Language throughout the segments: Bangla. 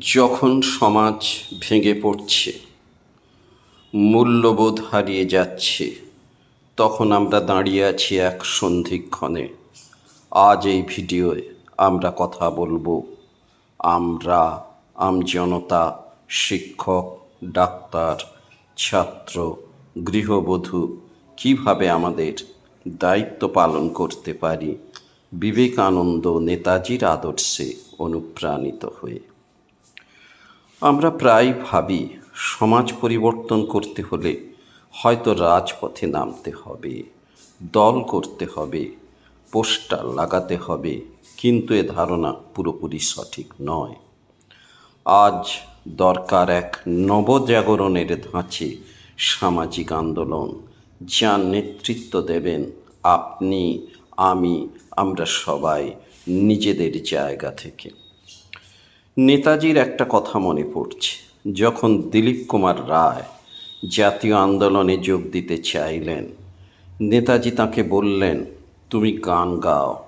যখন সমাজ ভেঙে পড়ছে, মূল্যবোধ হারিয়ে যাচ্ছে, তখন আমরা দাঁড়িয়ে আছি এক সন্ধিক্ষণে। আজ এই ভিডিওয়ে আমরা কথা বলব আমরা আমজনতা শিক্ষক, ডাক্তার, ছাত্র, গৃহবধূ, কীভাবে আমাদের দায়িত্ব পালন করতে পারি? বিবেকানন্দ নেতাজির আদর্শে অনুপ্রাণিত হয়ে। আমরা প্রায় ভাবি, সমাজ পরিবর্তন করতে হলে হয়তো রাজপথে নামতে হবে, দল করতে হবে, পোস্টার লাগাতে হবে, কিন্তু এ ধারণা পুরোপুরি সঠিক নয়। আজ দরকার এক নবজাগরণের ধাঁচে সামাজিক আন্দোলন যার নেতৃত্ব দেবেন আপনি, আমি, আমরা সবাই নিজেদের জায়গা থেকে। নেতাজির একটা কথা মনে পড়ছে। যখন দিলীপ কুমার রায় জাতীয় আন্দোলনে যোগ দিতে চাইলেন, নেতাজি তাকে বললেন, তুমি গান গাও,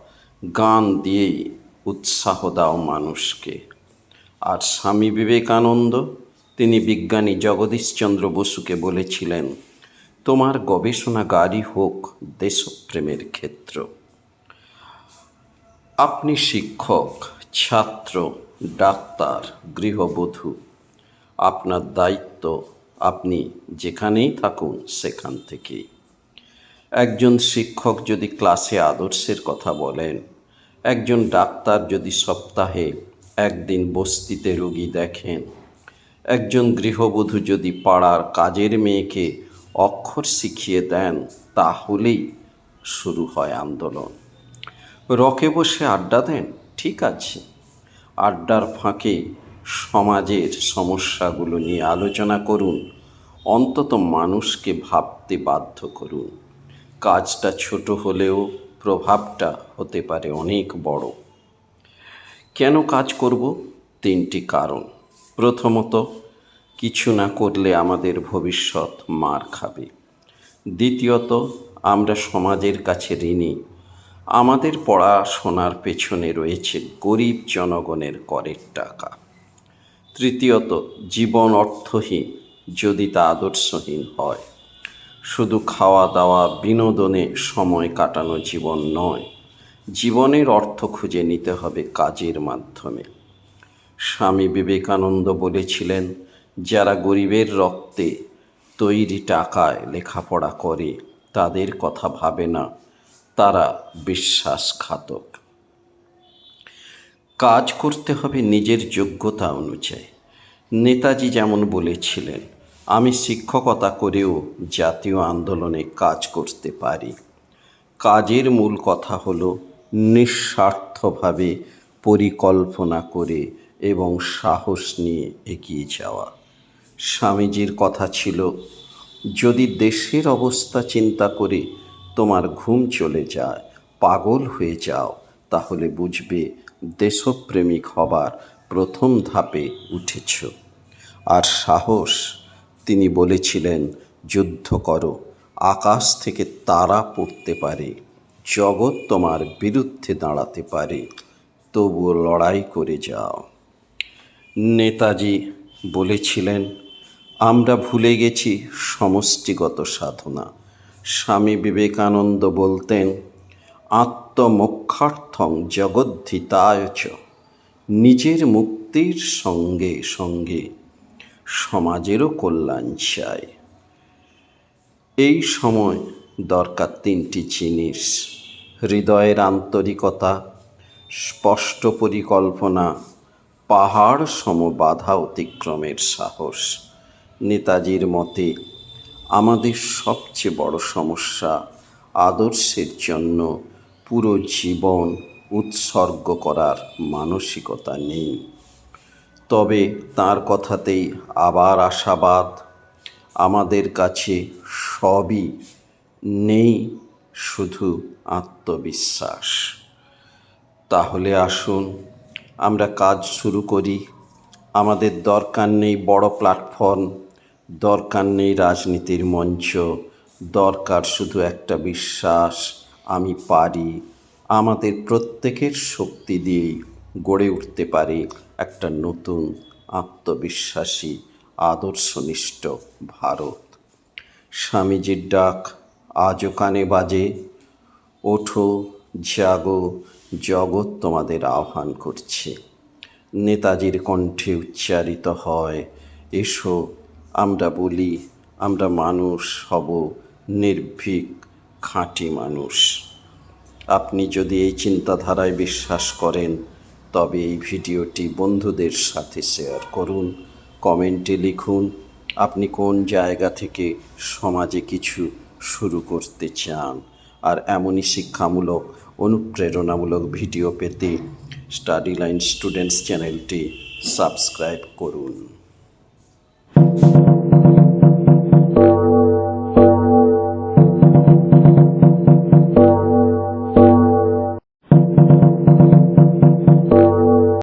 গান দিয়েই উৎসাহ দাও মানুষকে। আর স্বামী বিবেকানন্দ, তিনি বিজ্ঞানী জগদীশচন্দ্র বসুকে বলেছিলেন, তোমার গবেষণাগারই হোক দেশপ্রেমের ক্ষেত্র। আপনি শিক্ষক, ছাত্র ডাক্তার, গৃহবধূ, আপনার দায়িত্ব, আপনি যেখানেই থাকুন সেখান থেকেই। একজন শিক্ষক যদি ক্লাসে আদর্শের কথা বলেন, একজন ডাক্তার যদি সপ্তাহে একদিন বস্তিতে রোগী দেখেন, একজন গৃহবধূ যদি পাড়ার কাজের মেয়েকে অক্ষর শিখিয়ে দেন, তাহলেই শুরু হয় আন্দোলন। রকে বসে আড্ডা দেন, ঠিক আছে। আড্ডার ফাঁকে সমাজের সমস্যাগুলো নিয়ে আলোচনা করুন, অন্তত মানুষকে ভাবতে বাধ্য করুন। কাজটা ছোট হলেও প্রভাবটা হতে পারে অনেক বড়। কেন কাজ করব? তিনটি কারণ। প্রথমত, কিছু না করলে আমাদের ভবিষ্যৎ মার খাবে। দ্বিতীয়ত, আমরা সমাজের কাছে ঋণী। আমাদের পড়াশোনার পেছনে রয়েছে গরিব জনগণের করের টাকা। তৃতীয়ত, জীবন অর্থহীন যদি তা আদর্শহীন হয়। শুধু খাওয়া দাওয়া বিনোদনে সময় কাটানো জীবন নয়, জীবনের অর্থ খুঁজে নিতে হবে কাজের মাধ্যমে। স্বামী বিবেকানন্দ বলেছিলেন, যারা গরিবের রক্তে তৈরি টাকায় লেখাপড়া করে, তাদের কথা ভাবে না। তারা বিশ্বাসঘাতক। কাজ করতে হবে নিজের যোগ্যতা অনুযায়ী। নেতাজি যেমন বলেছিলেন, আমি শিক্ষকতা করেও জাতীয় আন্দোলনে কাজ করতে পারি। কাজের মূল কথা হলো নিঃস্বার্থভাবে পরিকল্পনা করে এবং সাহস নিয়ে এগিয়ে যাওয়া। স্বামীজির কথা ছিল, যদি দেশের অবস্থা চিন্তা করে তোমার ঘুম চলে যায়, পাগল হয়ে যাও। তাহলে বুঝবে দেশপ্রেমিক হবার প্রথম ধাপে উঠেছ। আর সাহস, তিনি বলেছিলেন, যুদ্ধ করো, আকাশ থেকে তারা পড়তে পারে, জগৎ তোমার বিরুদ্ধে দাঁড়াতে পারে, তবুও লড়াই করে যাও। নেতাজি বলেছিলেন, আমরা ভুলে গেছি সমষ্টিগত সাধনা। স্বামী বিবেকানন্দ বলতেন, আত্মমোক্ষার্থং জগদ্ধিতায় চ, নিজের মুক্তির সঙ্গে সঙ্গে সমাজেরও কল্যাণ চাই এই সময় দরকার তিনটি জিনিস, হৃদয়ের আন্তরিকতা, স্পষ্ট পরিকল্পনা, পাহাড় সম বাধা অতিক্রমের সাহস। নেতাজির মতে আমাদের সবচেয়ে বড় সমস্যা আদর্শের জন্য পুরো জীবন উৎসর্গ করার মানসিকতা নেই। তবে তার কথাতেই আবার আশাবাদ, আমাদের কাছে সবই নেই শুধু আত্মবিশ্বাস। তাহলে আসুন, আমরা কাজ শুরু করি। আমাদের দরকার নেই বড় প্ল্যাটফর্ম দরকার নেই রাজনীতির মঞ্চ, দরকার শুধু একটা বিশ্বাস, আমি পারি। আমাদের প্রত্যেকের শক্তি দিয়েই গড়ে উঠতে পারে একটা নতুন আত্মবিশ্বাসী, আদর্শনিষ্ঠ ভারত। স্বামীজির ডাক আজও কানে বাজে। ওঠো, জাগো, জগৎ তোমাদের আহ্বান করছে। নেতাজির কণ্ঠে উচ্চারিত হয়, এসো আমরা বলি, আমরা মানুষ হব নির্ভীক, খাঁটি মানুষ। আপনি যদি এই চিন্তাধারায় বিশ্বাস করেন, তবে এই ভিডিওটি বন্ধুদের সাথে শেয়ার করুন, কমেন্টে লিখুন, আপনি কোন জায়গা থেকে সমাজে কিছু শুরু করতে চান। আর এমনই শিক্ষামূলক, অনুপ্রেরণামূলক ভিডিও পেতে স্টাডি লাইন স্টুডেন্টস চ্যানেলটি সাবস্ক্রাইব করুন।